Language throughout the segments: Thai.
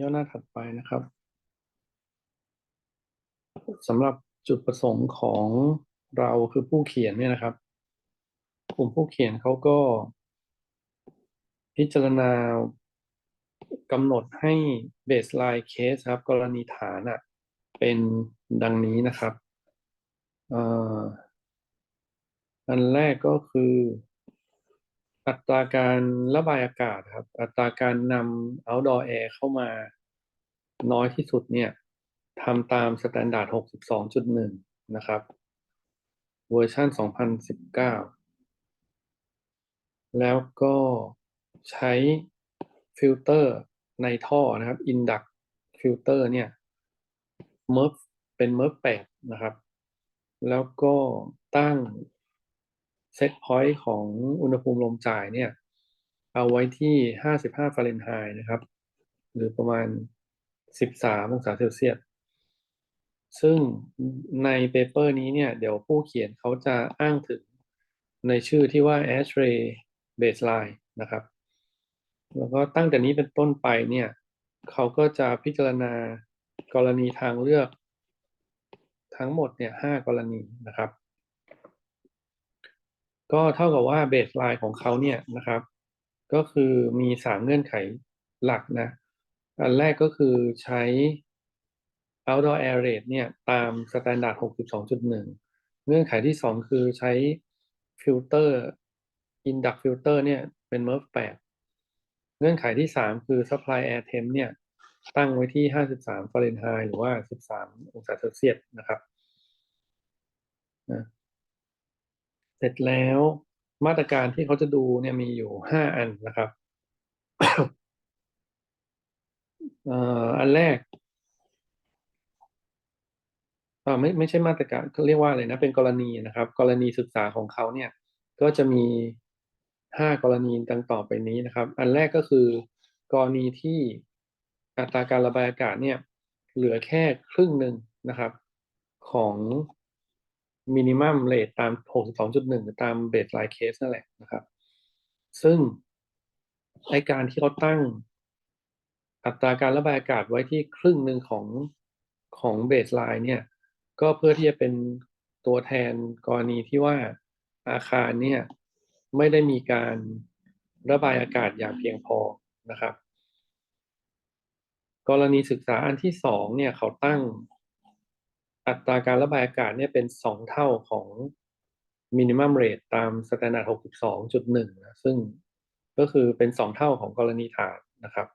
ย่อหน้าถัดไปนะครับสำหรับจุดประสงค์ของเราคือผู้เขียนเนี่ยนะครับ กลุ่มผู้เขียนเขาก็ พิจารณากำหนดให้ baseline case ครับ กรณีฐานอะเป็นดังนี้นะครับออันแรกก็คือ อัตราการระบายอากาศครับ อัตราการนำ outdoor air เข้ามาน้อยที่สุดเนี่ยทำตามสแตนดาร์ด62.1 นะครับ เวอร์ชัน2019 แล้วก็ใช้ฟิลเตอร์ในท่อนะครับ Induct ฟิลเตอร์เนี่ย MERV เป็น MERV 8นะครับ แล้วก็ตั้ง เซตพอยต์ของอุณหภูมิลมจ่ายเนี่ย เอาไว้ที่ 55ฟาเรนไฮต์นะครับ หรือประมาณ 13 องศาเซลเซียส ซึ่งในเปเปอร์นี้เนี่ย เดี๋ยวผู้เขียนเขาจะอ้างถึงในชื่อที่ว่า ASHRAE Baseline นะครับ แล้วก็ตั้งแต่นี้เป็นต้นไปเนี่ย เขาก็จะพิจารณากรณีทางเลือก ทั้งหมดเนี่ยห้ากรณีนะครับ ก็เท่ากับว่าเบสไลน์ของเขาเนี่ยนะครับ ก็คือมีสามเงื่อนไขหลักนะ อันแรกก็คือใช้ outdoor air rate เนี่ย ตามสแตนดาร์ด62.1 เงื่อนไขที่สองคือใช้ฟิลเตอร์ induct filter เนี่ยเป็น MERV 8 เงื่อนไขที่สามคือ supply air temp เนี่ยตั้งไว้ที่ 53ฟาเรนไฮต์หรือว่า 13 องศาเซลเซียสนะครับนะ เสร็จแล้วมาตรการที่เขาจะดูเนี่ยมีอยู่5อันนะครับอันแรกไม่ไม่ใช่มาตรการเขาเรียกว่าอะไรนะ เป็นกรณีนะครับ กรณีศึกษาของเขาเนี่ย ก็จะมี5กรณีดังต่อไปนี้นะครับ อันแรกก็คือกรณีที่อัตราการระบายอากาศเนี่ย เหลือแค่ครึ่งหนึ่งนะครับ ของ มินิมัมเรทตาม 62.1 ตามเบสไลน์เคสนั่นแหละนะครับ ซึ่งไอการที่เขาตั้งอัตราการระบายอากาศไว้ที่ครึ่งหนึ่งของของเบสไลน์เนี่ย ก็เพื่อที่จะเป็นตัวแทนกรณีที่ว่าอาคารเนี่ย ไม่ได้มีการระบายอากาศอย่างเพียงพอนะครับ กรณีศึกษาอันที่สองเนี่ยเขาตั้ง อัตราการระบายอากาศเนี่ยเป็นสองเท่าของมินิมัมเรทตามสแตนดาร์ด62.1นะซึ่งก็คือเป็นสองเท่าของกรณีฐานนะครับ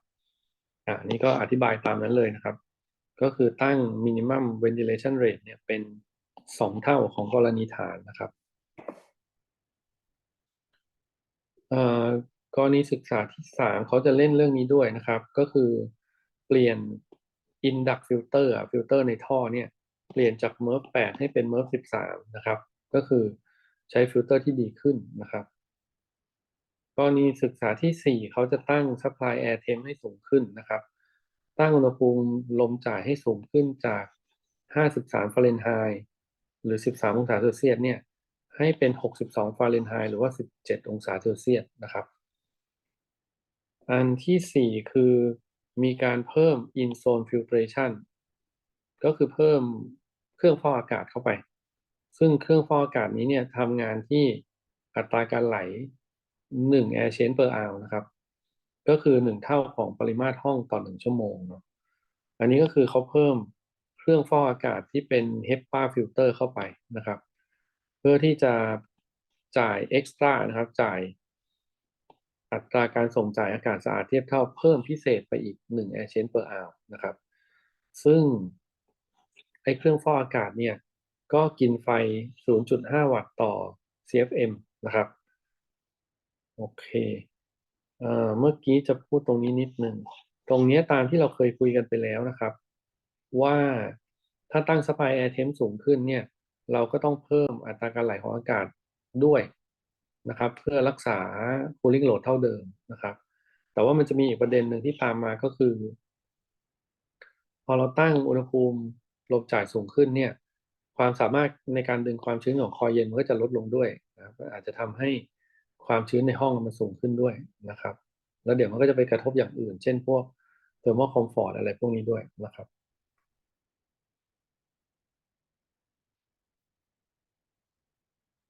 อ่านี่ก็อธิบายตามนั้นเลยนะครับ ก็คือตั้ง minimum ventilation rate เนี่ยเป็นสองเท่าของกรณีฐานนะครับกรณีศึกษาที่สามเขาจะเล่นเรื่องนี้ด้วยนะครับ ก็คือเปลี่ยน induct filter อะฟิลเตอร์ในท่อเนี่ย เปลี่ยนจาก MERV 8 ให้เป็น MERV 13 นะครับ ก็คือใช้ฟิลเตอร์ที่ดีขึ้นนะครับกรณีศึกษาที่ 4 เขาจะตั้ง supply air temp ให้สูงขึ้นนะครับ ตั้งอุณหภูมิลมจ่ายให้สูงขึ้นจาก 53 ฟาเรนไฮต์หรือ 13 องศาเซลเซียสเนี่ยให้เป็น 62 ฟาเรนไฮต์หรือว่า 17 องศาเซลเซียสนะครับ อันที่ 4 คือมีการเพิ่ม in zone filtration ก็คือเพิ่มเครื่องฟอกอากาศเข้าไป ซึ่งเครื่องฟอกอากาศนี้เนี่ยทำงานที่อัตราการไหล1 air change per hour นะครับ ก็คือ 1 เท่าของปริมาตรห้องต่อ 1 ชั่วโมงเนาะ อันนี้ก็คือเขาเพิ่มเครื่องฟอกอากาศที่เป็น HEPA filter เข้าไปนะครับ เพื่อที่จะจ่าย extra นะครับ จ่ายอัตราการส่งจ่ายอากาศสะอาดเทียบเท่าเพิ่มพิเศษไปอีก1 air change per hour นะครับ ซึ่ง ไอ้เครื่องฟอกอากาศเนี่ยก็กินไฟ 0.5 วัตต์ต่อ CFM นะครับ โอเคเอ่อเมื่อกี้จะพูดตรงนี้นิดหนึ่ง ตรงนี้ตามที่เราเคยคุยกันไปแล้วนะครับ ว่าถ้าตั้ง supply air temp สูงขึ้นเนี่ย เราก็ต้องเพิ่มอัตราการไหลของอากาศด้วยนะครับ เพื่อรักษา cooling load เท่าเดิมนะครับ แต่ว่ามันจะมีอีกประเด็นหนึ่งที่ตามมาก็คือ พอเราตั้งอุณหภูมิ ลมจ่ายสูงขึ้นเนี่ย ความสามารถในการดึงความชื้นของคอยเย็นมันก็จะลดลงด้วยนะอาจจะทำให้ความชื้นในห้องมันสูงขึ้นด้วยนะครับ แล้วเดี๋ยวมันก็จะไปกระทบอย่างอื่น เช่นพวก thermal comfort อะไรพวกนี้ด้วยนะครับ